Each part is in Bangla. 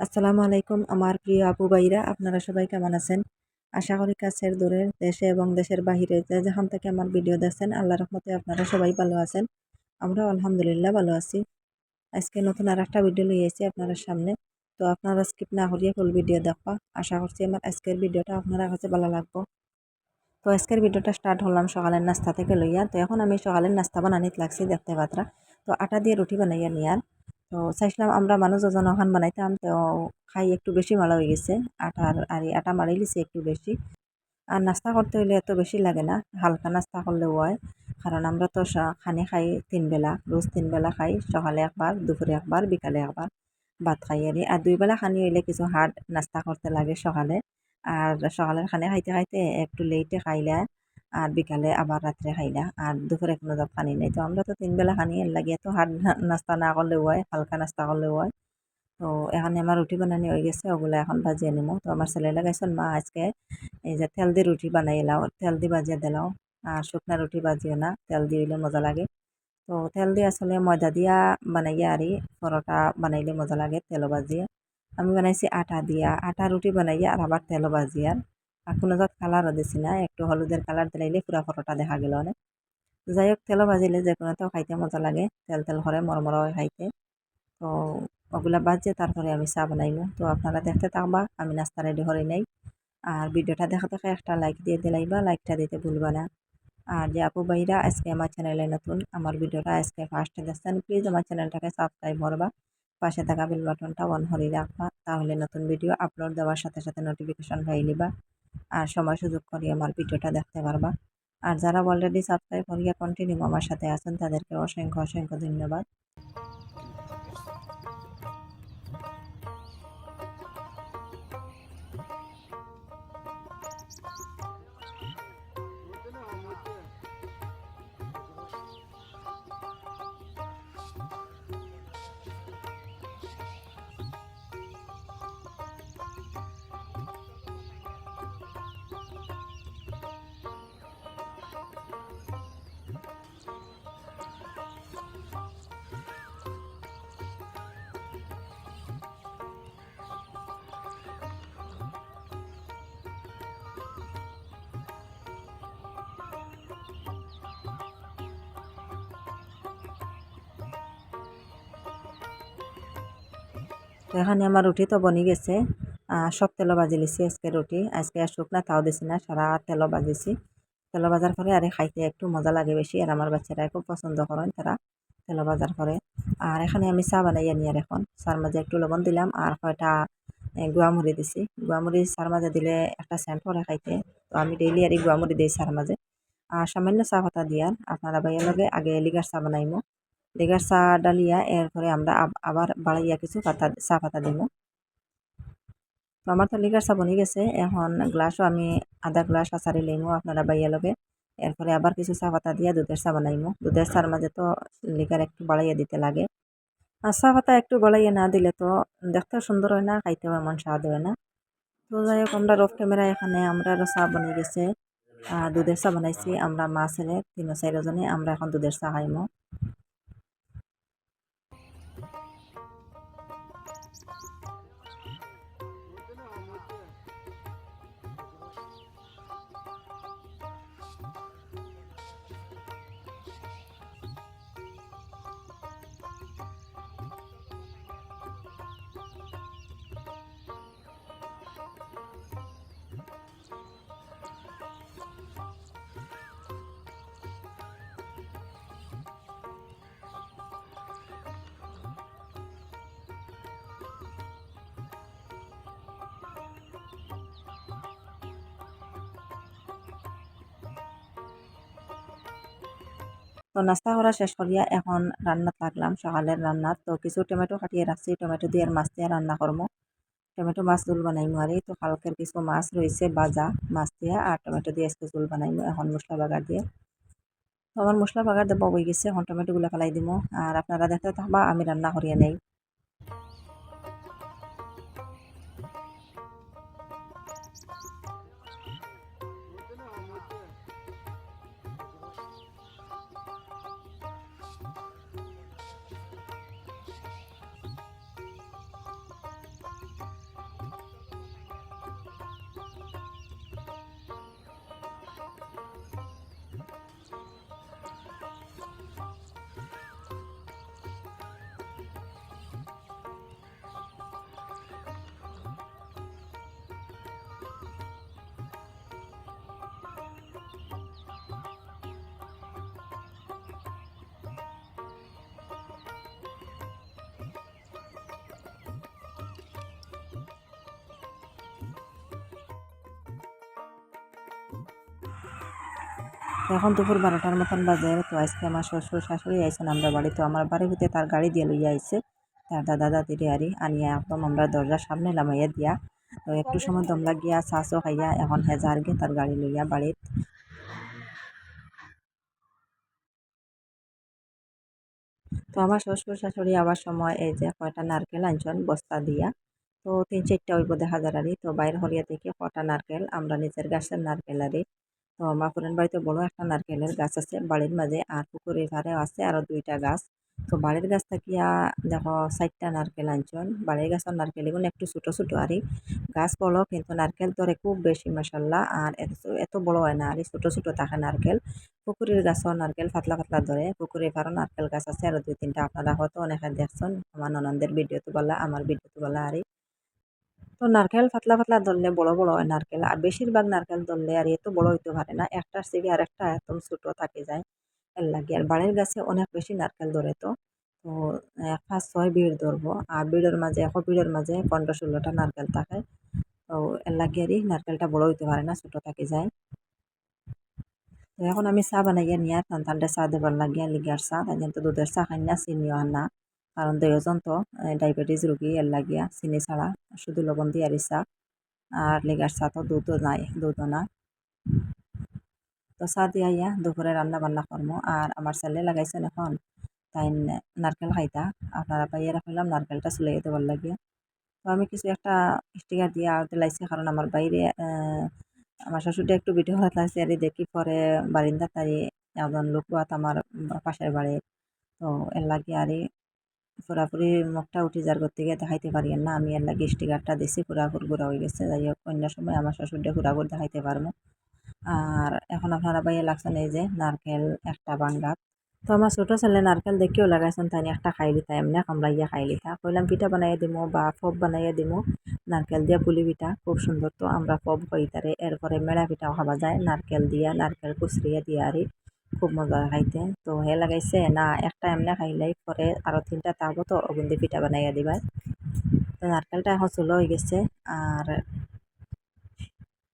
আসসালামু আলাইকুম, আমার প্রিয় আপু ভাইরা, আপনারা সবাই কেমন আছেন? আশা করি কাছের দূরের দেশে এবং দেশের বাহিরে যে যেখান থেকে আমার ভিডিও দেখছেন আল্লাহ রহমতে আপনারা সবাই ভালো আছেন। আমরা আলহামদুলিল্লাহ ভালো আছি। আজকে নতুন আর একটা ভিডিও নিয়ে এসেছি আপনারা সামনে। তো আপনারা স্কিপ না করিয়ে ফুল ভিডিও দেখবা। আশা করছি আমার আজকের ভিডিওটা আপনারা কাছে ভালো লাগবো। তো আজকের ভিডিওটা স্টার্ট হলাম সকালের নাস্তা থেকে লইয়া। তো এখন আমি সকালের নাস্তা বানানিত লাগছি দেখতে পাত্রা। তো আটা দিয়ে রুটি বানাইয়া নিয়ার। তো চাইছিলাম আমরা মানুষ ওজন ওখান বানাইতাম, তো খাই একটু বেশি মালা হয়ে গেছে। আটার আর আটা মারি লিছে একটু বেশি। আর নাস্তা করতে হইলে এত বেশি লাগে না, হালকা নাস্তা করলেও হয়। কারণ আমরা তো খানি খাই তিন বেলা, রোজ তিন বেলা খাই, সকালে একবার, দুপুরে একবার, বিকালে একবার ভাত খাই আর। আর দুই বেলা খানি হইলে কিছু হার্ড নাস্তা করতে লাগে সকালে। আর সকালের খানে খাইতে খাইতে একটু লেটে খাইলে আর বিকালে আবার রাত্রে খাইলা। আর দুপুরে কোনো জাত পানি নেই। তো আমরা তো তিন বেলা খানি এর লাগে। তো হার্ড নাস্তা না করলেও হয়, হালকা নাস্তা করলেও হয়। তো এখানে আমার রুটি বানানি হয়ে গেছে। ওগুলো এখন বাজিয়ে নিমো তো আমার ছেলে লাগাইছেন মা আজকে এই যে তেল দিয়ে রুটি বানাই এলাও। তেল দিয়ে বাজিয়ে দিলাও আর শুকনা রুটি বাজিও না। তেল দিয়ে হইলে মজা লাগে। তো তেল দিয়ে আসলে ময়দা দিয়া বানাইয়া আর পরোটা বানাইলে মজা লাগে তেলও বাজিয়ে আমি বানাইছি আটা দিয়া। আটা রুটি বানাইয়া আর আবার তেলও বাজিয়ার আর কোনো কালারও দিছি না, একটু হলুদের কালার দিলাইলে পুরা পরোটা দেখা গেল অনেক। যাই হোক তেলও ভাজিলে যে কোনোটাও খাইতে মজা লাগে, তেল তেল করে মরমর হয় খাইতে। তো ওগুলা বাজে তারপরে আমি চা বানাইমু। তো আপনারা দেখতে থাকবা, আমি নাস্তা রেডি করে নেই। আর ভিডিওটা দেখা দেখে একটা লাইক দিয়ে দিলাইবা লাইকটা দিতে ভুলবা না। আর যে আপু ভাইরা আজকে আমার চ্যানেলে নতুন, আমার ভিডিওটা আজকে ফার্স্টে দেখছেন প্লিজ আমার চ্যানেলটাকে সাবস্ক্রাইব করবা। পাশে থাকা বেল বাটনটা অন করে রাখবা, তাহলে নতুন ভিডিও আপলোড দেওয়ার সাথে সাথে নোটিফিকেশন পাই নিবা। আর সময় সুযোগ করে আমার ভিডিওটা দেখতে পারবা। আর যারা অলরেডি সাবস্ক্রাইব করিয়া কন্টিনিউ আমার সাথে আছেন, তাদেরকে অসংখ্য অসংখ্য ধন্যবাদ। তো এখানে আমার রুটি তো বনি গেছে। সব তেলো বাজি লিছি আজকে রুটি। আজকে আর শুকনা তাও দিছি না, সারা তেলো বাজিছি। তেলো বাজার পরে আর খাইতে একটু মজা লাগে বেশি আর আমার বাচ্চারা খুব পছন্দ করেন তারা তেলো বাজার করে আর এখানে আমি চা বানাই আনি আর এখন। চার মাঝে একটু লবণ দিলাম আর কয়টা গুয়ামুড়ি দিছি। গুয়ামুড়ি চার মাঝে দিলে একটা সেন্ট করে খাইতে। তো আমি ডেইলি আর গুয়ামুড়ি দিই চার মাঝে আর সামান্য চা পাতা দিয়ার আপনারা বাইয়ের লগে আগে লিগার চা বানাইমো। লেগার চা ডালিয়া, এরপরে আমরা আবার বাড়াইয়া কিছু পাতা, চা পাতা দিব। তো আমার তো লিগার চা বনি গেছে, এখন গ্লাসও আমি আধা গ্লাস আচারি লইমো আপনারা বাইয়া লগে। এরপরে আবার কিছু চা পাতা দিয়া দুধের চা বানাইমো। দুধের চার মাঝে তো লিগার একটু বাড়াইয়া দিতে লাগে। আর চা পাতা একটু বাড়াইয়া না দিলে তো দেখতেও সুন্দর হয় না, খাইতেও এমন স্বাদ হয় না। তো যাই হোক, আমরা রফ ক্যামেরা এখানে, আমরা চা বনে গেছে। দুধের চা বানাইছি, আমরা মা ছেলে, তিন চারজনে আমরা এখন দুধের চা খাইমো। তো নাস্তা করা শেষ করিয়া এখন রান্নাত লাগলাম সকালের রান্নাত তো কিছু টমেটো কাটিয়ে রাখছি টমেটো দিয়ে মাছ দিয়ে রান্না করব টমেটো মাছ জোল বানাইমু আর তো কালকের কিছু মাছ রয়েছে বাজা, মাছ দিয়ে আর টমেটো দিয়ে আজকে জোল বানাইমু এখন মশলা বাগার দিয়ে। তো আমার মশলা বাগার দেবো হয়ে গেছে, এখন টমেটোগুলো ফেলাই দিব আর আপনারা দেখতে থাকবা আমি রান্না করিয়া নেই। এখন দুপুর বারোটার মতন বাজে, তো আজকে আমার শ্বশুর শাশুড়ি আইসেন আমরা বাড়ি তো আমার বাড়ি হইতে তার গাড়ি দিয়ে লইয়া আইসে তার দাদা দাদিরে আরি আনিয়া একদম আমরা দরজার সামনে লামাইয়া দিয়া, তো একটু সময় দম লাগিয়া চাচও খাইয়া এখন হেজার গে তার গাড়ি লইয়া বাড়িত। তো আমার শ্বশুর শাশুড়ি আবার সময় এই যে কয়টা নারকেল আনছেন বস্তা দিয়া, তো তিন চারটা হইব দেখা যার আরই। তো বাইর হরিয়া থেকে কটা নারকেল, আমরা নিজের গাছের নারকেল আরই। তো আমার পুরান বাড়িতে বড় একটা নারকেলের গাছ আছে। বাড়ির মাঝে আর পুকুরের ধারেও আছে আরও দুইটা গাছ। তো বাড়ির গাছ থাকিয়া দেখো চারটা নারকেল আনছন। বাড়ির গাছের নারকেল, এগুলো একটু ছোটো ছোটো আরই গাছ বড় কিন্তু নারকেল ধরে খুব বেশি মশাল্লা আর এত এত বড় হয় না আর ছোটো ছোটো থাকে নারকেল। পুকুরের গাছও নারকেল পাতলা পাতলা ধরে। পুকুরের পারো নারকেল গাছ আছে। আরও দুই, তিনটা আপনারা হয়তো অনেকে দেখছেন। আমার ননদের ভিডিওতে বলা, আমার ভিডিওতে বলা আরই তো নারকেল পাতলা পাতলা ধরলে বড় বড় হয় নারকেল। আর বেশিরভাগ নারকেল ধরলে আর এত বড় হইতে পারে না। একটার থেকে আর একটা একদম ছোটো থাকে যায়, এর লাগে। আর বাড়ির গাছে অনেক বেশি নারকেল ধরে তো। তো এক পাঁচ ছয় বিড় ধরবো। আর বিড়ের মাঝে এখন বিড়ের মাঝে পনেরো ষোলোটা নারকেল থাকে। তো এর লাগে আর নারকেলটা বড় হইতে পারে না, ছোটো থাকে যায়। তো এখন আমি চা বানাইয়া নিয়ে সন্তানটা চা দেবার লাগিয়া লিগার চা তাই তো দুধের চা খাই না চিনিও আনা। কারণ দুজন তো ডায়াবেটিস রুগী এর লাগিয়া চিনি ছাড়া শুধু লবণ দিয়ে আরি চা আর লিগার চা তো দুধও নাই দুধও না। তো চা দিয়া ইয়া, দুপুরে রান্না বান্না করব আর আমার ছেলে লাগাইছেন এখন তাই নারকেল খাইতা। আপনারা পাইয়া রাখলাম নারকেলটা চুলাই দেবার লাগিয়া। তো আমি কিছু একটা স্টিকার দিয়ে আর দিলাইছি কারণ আমার বাইরে আমার শ্বশুরটা একটু ভিডিও লাগছে আর দেখি পরে বারিন্দা তাই একজন লোক আমার পাশের বাড়ি তো এর লাগে আর পুরাপুরি মুখটা উঠে যার করতে গিয়ে দেখাইতে পারি না। আমি এর লাগে স্টিকারটা দিছি, পুরাপুর ঘুরা হয়ে গেছে। যাই হোক, অন্য সময় আমার শ্বশুরটা ঘুরাঘুর দেখাইতে পারব। আর এখন আপনারা বাইরে লাগছেন এই যে নারকেল, একটা বাঙ্গাত তো আমার ছোটো ছেলে নারকেল দেখিও লাগাইছেন, তাই একটা খাই লিতা এমনি কামড়াইয়া খাই লিতা কইলাম পিঠা বানাইয়া দিমো বা ফব বানাইয়া দিমো, নারকেল দিয়া পুলি পিঠা, খুব সুন্দর তো। আমরা ফব তারে, এরপরে মেড়া পিঠাও খাওয়া যায়, নারকেল দিয়া, নারকেল কুচরিয়া দিয়া আরই খুব মজা খাইতে। তো হে লাগাইছে, না, একটা এমনি খাইলাই পরে আরও তিনটা তাবো তো ওগুন দিয়ে পিঠা বানাইয়া দিবাই তো নারকেলটা এখন চুলো হয়ে গেছে আর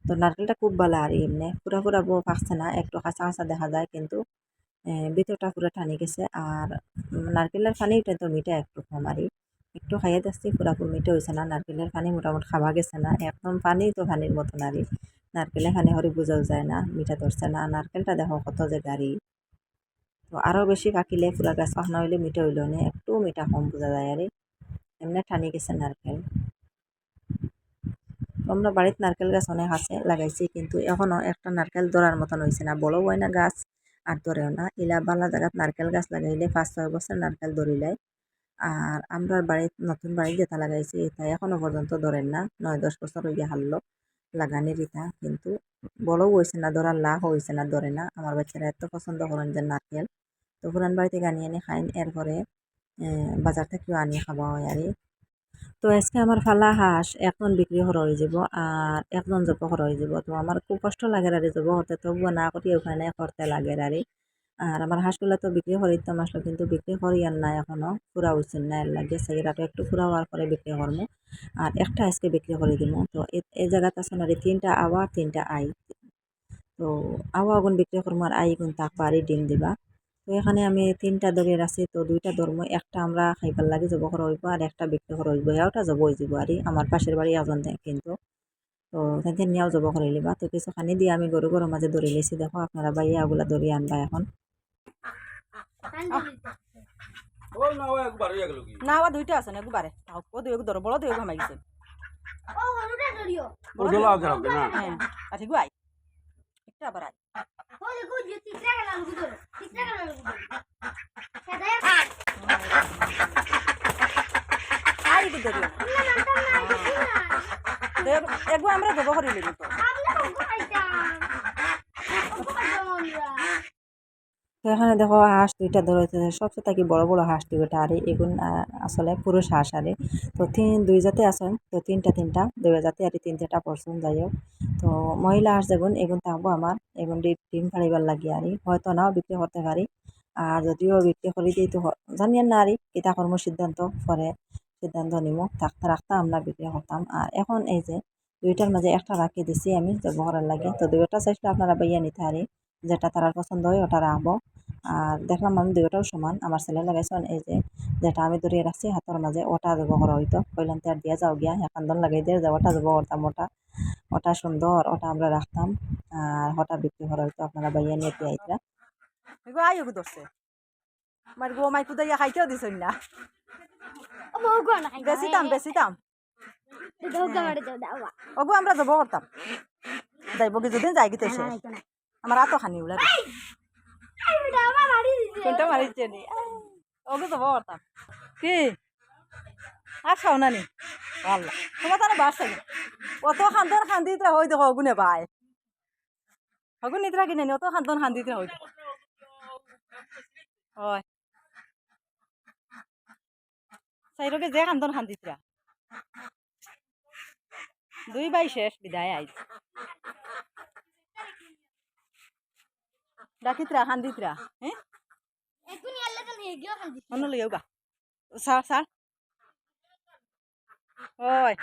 তো নারকেলটা খুব ভালো আর এমনি। পুরা পুরা বউ পাকছে না, একটু কাঁচা কাঁচা দেখা যায় কিন্তু ভিতরটা পুরো টানি গেছে আর নারকেলের পানি পানিটা তো মিঠা একটু কম আর একটু খাইয়ে দেখছি পুরাপুর মিঠা হয়েছে না, নারকেলের পানি মোটামুটি খাওয়া গেছে না, একদম পানি তো পানির মতন আর নারকেলের পানি হরে বোঝাও যায় না, মিঠা ধরছে না নারকেলটা দেখো কত যে গাড়ি। তো আরও বেশি পাকিলে পুরা গাছ পাখনা হইলে মিঠা হইলেও না, একটু মিঠা কম বোঝা যায় আরে এমনি টানি গেছে নারকেল আমরা বাড়িতে নারকেল গাছ অনেক আছে, লাগাইছি, কিন্তু এখনও একটা নারকেল ধরার মতন হয়েছে না বড় হয় না গাছ, আর ধরেও না। ইলা বালা জায়গাত নারকেল গাছ লাগাইলে পাঁচ, ছয় বছর নারকেল ধরিলাই আর আমরা বাড়িতে নতুন বাড়ি যেটা লাগাইছি, এটা এখনও পর্যন্ত ধরেন না, নয়, দশ বছর হইয়া হারলো লাগানির ইতা কিন্তু বড়ও হয়েছে না ধরার লাভ হয়েছে না, ধরে না। আমার বাচ্চারা এত পছন্দ করেন যে নারকেল। তো পুরান বাড়িতে আনিয়ে এনে খাইন, এরপরে বাজার থেকেও আনিয়ে খাওয়া হয় আর। তো আজকে আমার ফালা হাঁস এখন বিক্রি হয়ে যাব, আর একজন জব হয়ে যাব। তো আমার খুব কষ্ট লাগে আর জব হতে তবুও না করি ওখানে করতে লাগে আর। আর আমার হাঁসগুলো তো বিক্রি করে দিতাম আসলো কিন্তু বিক্রি করি আর না এখনও পুরা হয়েছে না লাগে। সেগুলাটা একটু পুরা হওয়ার পরে বিক্রি করব আর একটা আজকে বিক্রি করে দিব তো এই জায়গাতে না তিনটা আওয়া, তিনটা আই। তো আওয়া গুণ বিক্রি করব আর আই গুণ তাক পারি ডিম দিবা। তো এখানে আমি তিনটা দলের আছে তো দুইটা ধর্ম। একটা আমরা খাইবার লাগে জব করা হইব আর একটা বিক্রি করা হইব। এওটা জব হয়ে যাব আর আমার পাশের বাড়ি একজন কিন্তু। তো তাদের নিয়েও জব করে লিবা তো কিছু খানি দিয়ে আমি গরু গরুর মাঝে ধরে লেছি দেখো আপনারা বাইয়া ওগুলা ধরে আনবা এখন। না আবার দুইটা আছে না একবারে। ও দুই ধরো বড় দুই ঘামাই গেছে। হ্যাঁ আচ্ছা গুয়াই। একটা আবার আয়। একবার আমরা জব করি তো তো এখানে দেখো হাঁস দুইটা ধরেছে, সবচেয়ে থাকি বড় বড় হাঁস দুইটা আরে এগুন আসলে পুরুষ হাঁস, আরে। তো তিন, দুই জাতে আসেন তো তিনটা তিনটা দুই জাতে, আর তিনটা পড়ছেন যাই হোক। তো মহিলা হাঁস যেগুন এগুন থাকব আমার, এগুন ডিম ফাড়িবার লাগে, আরি। হয়তো নাও বিক্রি করতে পারি, আর যদিও বিক্রি করে দিই তো জানি না, আরি, কিতা কর্ম সিদ্ধান্ত পরে, সিদ্ধান্ত নিব থাকতে রাখতে আমরা বিক্রি করতাম। আর এখন এই যে, দুইটার মাঝে একটা রাখি দিছি আমি ব্যবহারের লাগে। তো দুইটা চাইলে আপনারা বাইয়া নিতে পারি যেটা তারার পছন্দ হয় ওটা রাখব। আর দেখলাম আমি দুইটাও সমান আমার ছেলে লাগাইছেন এই যে যেটা আমি ধরিয়ে রাখছি হাতের মাঝে ওটা যাব করা হইতো। কইলাম তার দিয়া যাও গিয়া একান্দন লাগাই দিয়ে যে ওটা যাব করতাম ওটা ওটা সুন্দর ওটা আমরা রাখতাম। আর ওটা বিক্রি করা হইতো আপনারা বাইয়া নিয়ে দিয়ে আইতরা ওগো ধরছে। আমার গো মাই কুদাইয়া খাইতেও না। বেশিতাম বেশিতাম ওগো আমরা যাব করতাম যাইব কি যদি যাই গিতে শেষ। আমার আতো খানি উলা কোনটা মারিছে নি? ওগো যাব করতাম কি? আর খাও না নি? আল্লাহ। তোমার তারা বাস অত খান্দন খান্দিতে হই দেখো অগুনে ভাই হগুন নিদ্রা কিনে নি? অত খান্দন খান্দিতে হই দেখো হয়। সাইরকে যে খান্দন খান্দিতরা দুই বাই শেষ বিদায় আইজ ডাকিতরা খান্দিতরা হ্যাঁ? অন্য লইয়াও গা। সার সার ওই।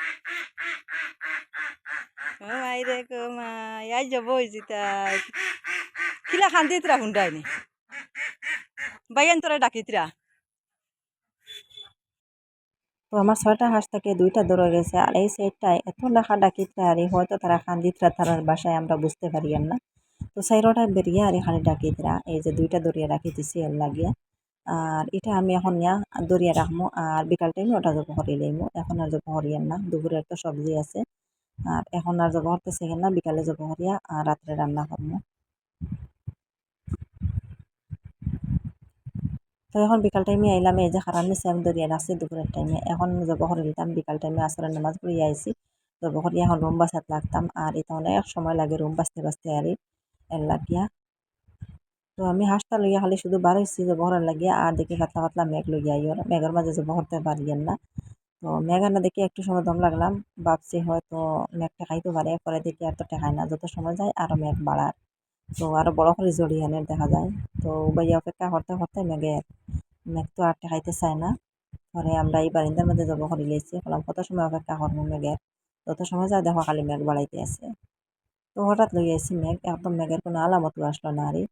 মাই রে মাই আই যাব জিতা কিলা খান্দিতরা হুন্ডাইনি বাইয়ান তোরা ডাকিতরা। তো আমার ছয়টা হাঁস থেকে দুইটা ধরে গেছে আর এই সাইডটায় এত লেখা ডাকিতরা আর হয়তো তারা খান্দিতরা তারার বাসায় আমরা বুঝতে পারি না। তো সাইরোটা বেরিয়ে আর এখানে ডাকিতরা এই যে দুইটা দরিয়া রাখি দিছি এর লাগিয়া। আর এটা আমি এখন নিয়া দরিয়া রাখব আর বিকাল টাইমে ওটা জব করি লইমু। এখন আর জব করিয়ার না দুপুরের তো সবজি আছে। আর এখন আর জব করতেছে না বিকালে জব করিয়া আর রাত্রে রান্না করব তো এখন বিকাল টাইমে আইলাম। এই যে নিচে আমি দরিয়া রাখছি দুপুরের টাইমে এখন জব করে দিতাম বিকাল টাইমে আসরের নামাজ পড়িয়ে আইসি জব করিয়া এখন রুম বাসাত লাগতাম। আর এটা অনেক সময় লাগে রুম বাঁচতে বাঁচতে আর এর লাগিয়া। তো আমি হাঁসটা লইয়া খালি শুধু বার হয়েছি জব করার লাগিয়া, আর দেখি পাতলা পাতলা মেঘ লইয়া আইও মেঘের মাঝে জব করতে পারিয়েন না। তো মেঘ না দেখি একটু সময় দম লাগলাম। ভাবছি হয়তো মেঘ ঠেকাইতে পারে, পরে দেখি আর তো ঠেকায় না। যত সময় যায় আরও মেঘ বাড়ার। তো আরও বড় করে জড়িয়ে আনের দেখা যায়। তো বাইয়া অপেক্ষা করতে করতে মেঘের মেঘ তো আর ঠেকাইতে চায় না। পরে আমরা এই বারিন্দার মধ্যে জব করে লিয়েছি বললাম, কত সময় অপেক্ষা করব মেঘের? যত সময় যায় দেখো খালি মেঘ বাড়াইতে আছে। তো হঠাৎ লই আইসি মেঘ একদম মেঘের কোনো আলামত আসলো না আরই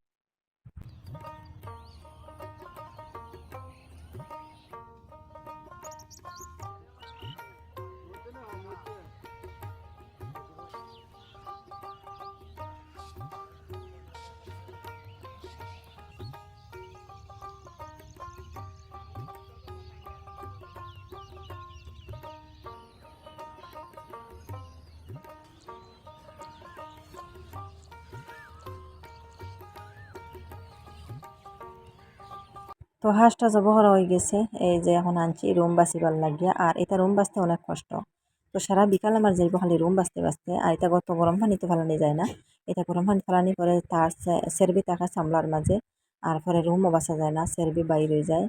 তো হাঁসটা জব করা হয়ে গেছে, এই যে এখন আনছি, রুম বাঁচিবার লাগিয়া। আর এটা রুম বাঁচতে অনেক কষ্ট। তো সারা বিকাল আমার যাইব খালি রুম বাঁচতে বাঁচতে। আর এটা গত গরম পানিতে ফেলানি যায় না। এটা গরম পানি ফেলানি পরে তার সেরবি টাকা সামলার মাঝে। আর পরে রুমও বাঁচা যায় না, সেরবি বাইর যায়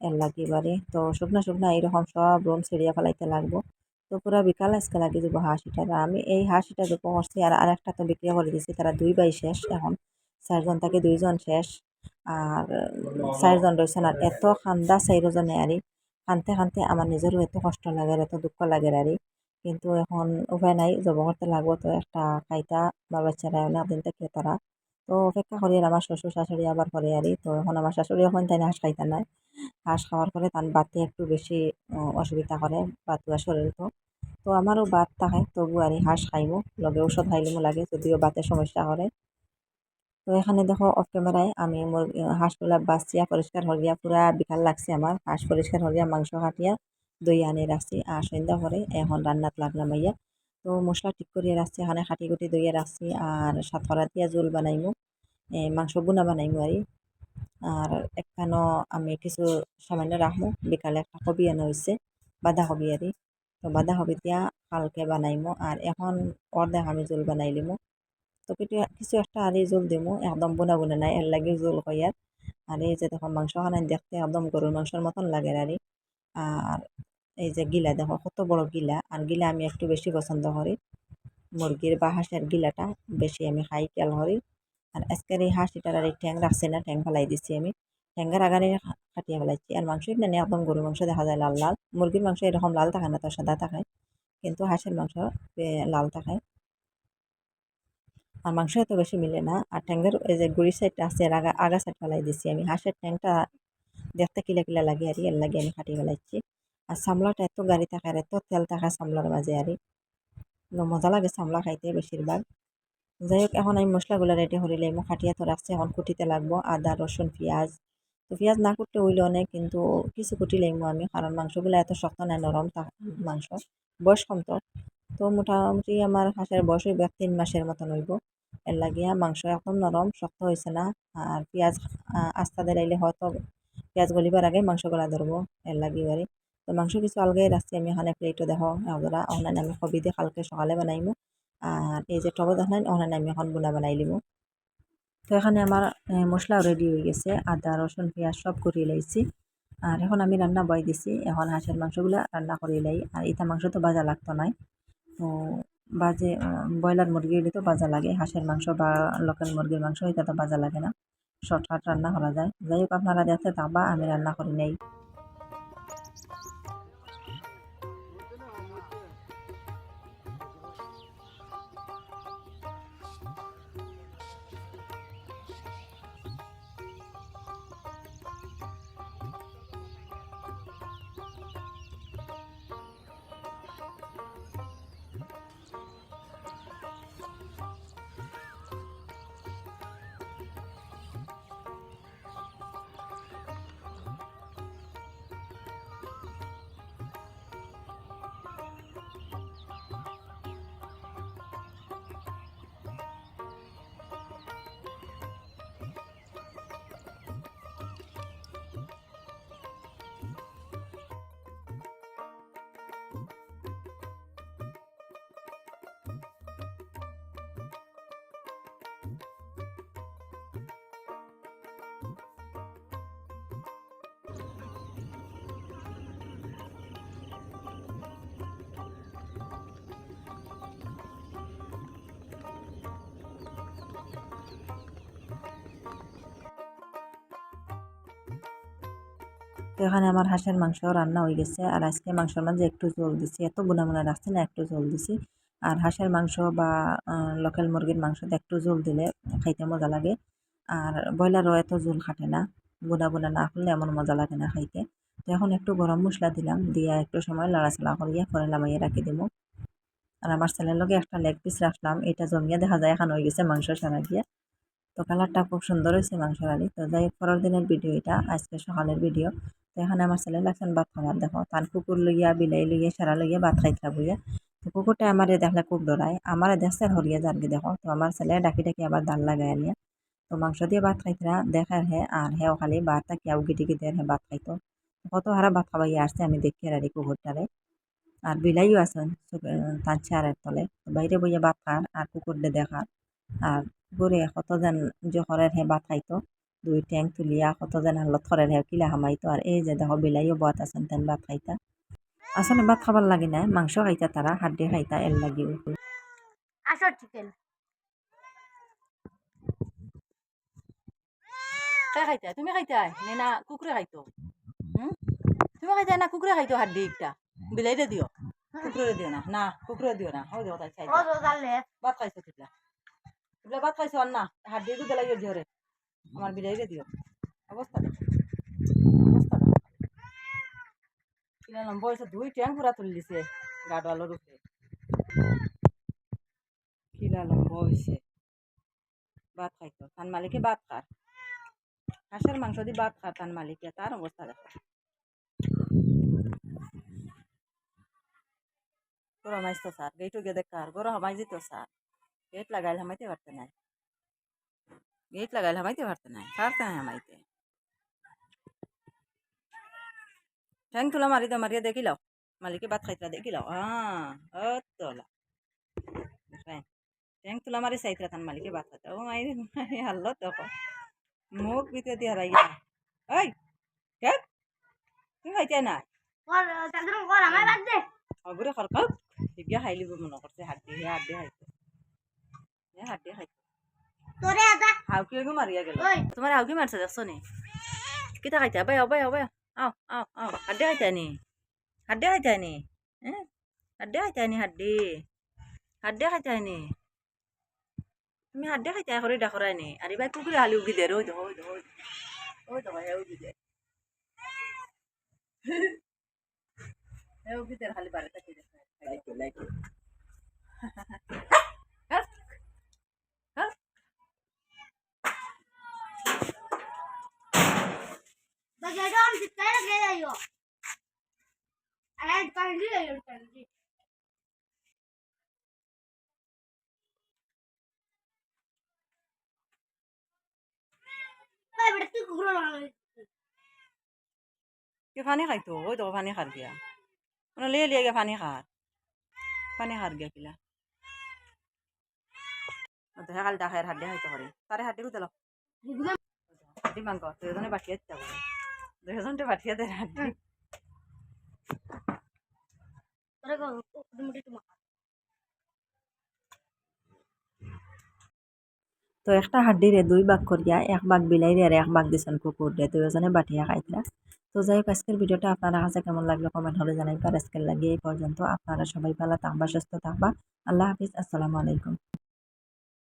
এর লাগি বাড়ি। তো শুকনা শুকনা এইরকম সব রুম ছিঁড়িয়া ফেলাইতে লাগবো। তো পুরা বিকাল আজকে লাগিয়ে যাব হাঁসিটা আমি এই হাঁসিটা যত করছি আর আরেকটা তো বিক্রি করে দিয়েছি তারা দুই বাই শেষ এখন। চারজন থাকে, দুইজন শেষ। আর চারজন রয়েছেন আর এত খান্দা চাইরজনে আরি খানতে খানতে আমার নিজেরও এত কষ্ট লাগে এত দুঃখ লাগে আরি কিন্তু এখন উপায় নাই জব করতে লাগবো তো একটা খাইতা বা বাচ্চারা অনেক দিন থেকে তারা তো অপেক্ষা করি আমার শ্বশুর শাশুড়ি আবার করে আরি তো এখন আমার শাশুড়ি এখন তাই হাঁস খাইতা নাই। হাঁস খাওয়ার পরে তার বাতে একটু বেশি অসুবিধা করে বাতুয়া শরীর তো। তো আমারও বাত থাকে তবু আর হাঁস খাইমু, লগে ঔষধ খাইলিমু লাগে, যদিও বাতের সমস্যা করে তো এখানে দেখো অফ ক্যামেরায় আমি হাঁসগুলা বাঁচিয়া পরিষ্কার হরিয়া পুরা বিকাল লাগছে আমার। হাঁস পরিষ্কার হরিয়া মাংস কাটিয়া দই আনি রাখছি। আর সন্ধ্যা পরে এখন রান্নাত লাগলাম ইয়া তো মশলা ঠিক করিয়া রাখছি, এখানে খাটি কুটি দইয়া রাখছি, আর সাতকরা দিয়া জোল বানাইমু। মাংস বুনা বানাইমু আর আর একখানো আমি কিছু সামান্য রাখব বিকালে একটা কবি আনা হয়েছে বাঁধাকবি আর তো বাঁধাকবি দিয়া হালকে বানাইমু। আর এখন অর্ধেক আমি জোল বানাইলিমু তো কিছু একটা আর এই জোল দিমু, একদম বোনা বোনা নাই, এর লাগে জোল কইয়ার আর। এই যে দেখো মাংস খানাই দেখতে একদম গরুর মাংসের মতন লাগে আর। আর এই যে গিলা দেখো, কত বড় গিলা, আর গিলা আমি একটু বেশি পছন্দ করি। মুরগির বা হাঁসের গিলাটা বেশি আমি খাই খেয়াল করি। আর আজকের এই হাঁসিটার আর এই ঠ্যাং রাখছে না, ঠ্যাং ফেলাই দিচ্ছি আমি। ঠ্যাঙ্গার আগারে কাটিয়ে ফেলাইছি। আর মাংস না একদম গরুর মাংস দেখা যায় লাল লাল। মুরগির মাংস এরকম লাল থাকে না, তো সাদা থাকে কিন্তু হাঁসের মাংস লাল থাকে আর মাংস এত বেশি মিলে না। আর ট্যাঙ্গের এই যে গুড়ি সাইডটা আছে এর আগা আগা সাইড ফেলাই দিছি আমি। হাঁসের ট্যাংটা দেখতে কিলা কিলা লাগে আর এর লাগে আমি কাটি ফেলাইছি। আর সামলাটা এত গাড়ি থাকে আর এত তেল থাকে সামলার মাঝে আর মজা লাগে সামলা খাইতে বেশিরভাগ। যাই হোক, এখন আমি মশলাগুলো রেডি করে লাইমো খাটিয়া তো রাখছি, এখন কুটিতে লাগবো। আদা, রসুন, পেঁয়াজ। তো পেঁয়াজ না কুটতে হইলে অনেক, কিন্তু কিছু কুটি লাইমো আমি। কারণ মাংসগুলো এত শক্ত নাই নরম মাংস। বয়স কম তো। তো মোটামুটি আমার হাঁসের বয়স হইব তিন মাসের মতন হইব। এর লাগিয়া মাংস একদম নরম শক্ত হয়েছে না। আর পেঁয়াজ আস্তা দিলাইলে হয়তো পেঁয়াজ গলিবার আগে মাংস গলা ধরবো এর লাগি বারে তো মাংস কিছু আলগাই রাখছি আমি এখানে প্লেটও দেখো এগুলা ওখানে আমি কবি দিয়ে কালকে সকালে বানাইমু। আর এই যে টবে দেখান অনলাইন আমি এখন বুনা বানাই লিমু। তো এখানে আমার এ, মশলাও রেডি হয়ে গেছে। আদা রসুন পেঁয়াজ সব করে লাইছি। আর এখন আমি রান্না বয় দিছি। এখন হাঁসের মাংসগুলা রান্না করে লাই। আর ইটা মাংস তো বাজা লাগতো নাই। তো বাজে ব্রয়লার মুরগি হলে তো বাজা লাগে। হাঁসের মাংস বা লোকাল মুরগির মাংস, এটা তো বাজা লাগে না। শর্টকাট রান্না করা যায়। যাই হোক, আপনারা দেখতে বা আমি রান্না করি নেই। তো এখানে আমার হাঁসের মাংস রান্না হয়ে গেছে। আর আজকে মাংসের মাঝে একটু জল দিছি। এত বুনা বুনা রাখছি না, একটু জল দিছি। আর হাঁসের মাংস বা লোকাল মুরগির মাংসতে একটু জল দিলে খাইতে মজা লাগে। আর ব্রয়লারও এত জল খাটে না বুনা বুনা না করলে এমন মজা লাগে না খাইতে। তো এখন একটু গরম মশলা দিলাম, দিয়া একটু সময় লাড়াচাড়া করিয়া করে নামাইয়ে রাখি দিব আর আমার ছেলের লগে একটা লেগ পিস রাখলাম, এটা জমিয়ে দেখা যায় এখন হয়ে গেছে মাংস সারা গিয়ে তো কালারটা খুব সুন্দর হয়েছে মাংসের আলি। তো যাই পরের দিনের ভিডিও এটা, আজকে সকালের ভিডিও এখানে আমার ছেলে লাগছেন ভাত খাবার দেখো। তার কুকুর লইয়া, বিলাই লইয়া, সারা লইয়া ভাত খাইতে বইয়া তো কুকুরটা আমারে দেখলে খুব ডরায়। আমারে দেখছে হরিয়া যারকে দেখো। তো আমার ছেলে ডাকি ডাকি আবার দাল লাগাই আনিয়া। তো মাংস দিয়ে ভাত খাইতরা দেখার হে আর হেও খালি ভাতটা কেউ গিটি গিটি হে ভাত খাইতো। কত হারা ভাত খাবাই আসছে আমি দেখি আর কুকুরটারে। আর বিলাইও আছেন তার চেয়ারের তলে। বাইরে বইয়া ভাত খার আর কুকুরটা দেখার। আর কুকুরে কত যেন জহরের হে ভাত খাইতো। দুই ট্যাং তুলিয়া কত যেন হালত খরের হে কিলা হামাইতো আর এই যে দেখো বিলাইও বাত আছেন তেন ভাত খাইতা। আসলে ভাত খাবার লাগি না মাংস খাইতা তারা হাড্ডি খাইতা এর লাগিও আসো চিকেন কে খাইতা? তুমি খাইতাই নে না কুকুরে খাইতো। হুম? তুমি খাইতাই না কুকুরে খাইতো হাড্ডি একটা? বিলাইরে দিও। কুকুরে দিও না না কুকুরে দিও না। হই দেখো তাই চাই ও তো তাহলে ভাত খাইছো তিবলা তিবলা ভাত খাইছো না হাড্ডি দুধে লাগিয়ে দিও রে আমার বিলাইরে দিও। অবস্থা অবস্থা দেখো। কিনা দুই ট্যাং পুরা তুলি দিছে গাডওয়ালোর উপরে। কিলা লম্বা হয়েছে। ভাত খাইতো। তার মালিকে ভাত খার। হাঁসের মাংস দিয়ে ভাত খার তার মালিকে। তার অবস্থা দেখো। গরম আইসতো স্যার। গেটও গিয়ে দেখার গরম হামাই যেত স্যার। গেট লাগাইলে হামাইতে পারতে নাই। হামাইতে পারতে নাই পারতে নাই হামাইতে ঠ্যাং তুলা মারি দাও মারিয়া দেখিলাও মালিকে ভাত খাইতরা দেখিলাও হ্যাঁ তোলা ঠ্যাং তুলা মারি চাইতরা তার মালিকে ভাত খাইতা ও মারি হাল্লো দেখো মুখ ভিতরে দিয়ে হারাইয়া ওই কে তুমি খাইতে দে অগুরে খরকাও হিগিয়া খাই লিব মনে করছে হাড্ডি হে হাড্ডি খাইতে হে হাড্ডি খাইতে তোরে আদা। হাউকি লগি মারিয়া গেল তোমার হাউকি মারছে দেখছ নি? কিতা খাইতে? আবাই আবাই আবাই আও আও আও। হাড্ডি খাইতে নি? হাড্ডি খাইতে নি? হ্যাঁ হাড্ডি খাইতে নি হাড্ডি? হাড্ডি খাইতে নি? তুমি হাড্ডে খাইতে করে ডাকরাই নি? আর এবার কুকুরে হালি উগি দে ওই দেখো ওই দেখো ওই দেখো হে উগি দে। হে উগি দে খালি বারে তাকে দেখো like like Bagaimana orang kita lagi ayo. Ada kali ayo kali. Baik berarti kurang lagi. কে পানি খাইতো ওই দেখো পানি খার গিয়া মানে লিয়ে লিয়ে গিয়া পানি খার পানি খার গিয়া কিলা তো হে খালি ডাকের হাড্ডে খাইতে করে তারে হাড্ডে কুতে লো হাড্ডি মাংস দুজনে বাটিয়ে দিতে পারে দুজনটা kemudian cuma তো একটা হাড্ডিরে দুই ভাগ করিয়া এক ভাগ বিলাইরে আর এক ভাগ দিছেন কুকুরে দুজনে বাটিয়া খাইতরা তো যাই হোক আজকের ভিডিওটা আপনারা কাছে কেমন লাগল কমেন্ট হলে জানাইবার আজকের লাগিয়ে এই পর্যন্ত। আপনারা সবাই ভালো থাকবা সুস্থ থাকবা। আল্লাহ হাফিজ আসসালামু আলাইকুম।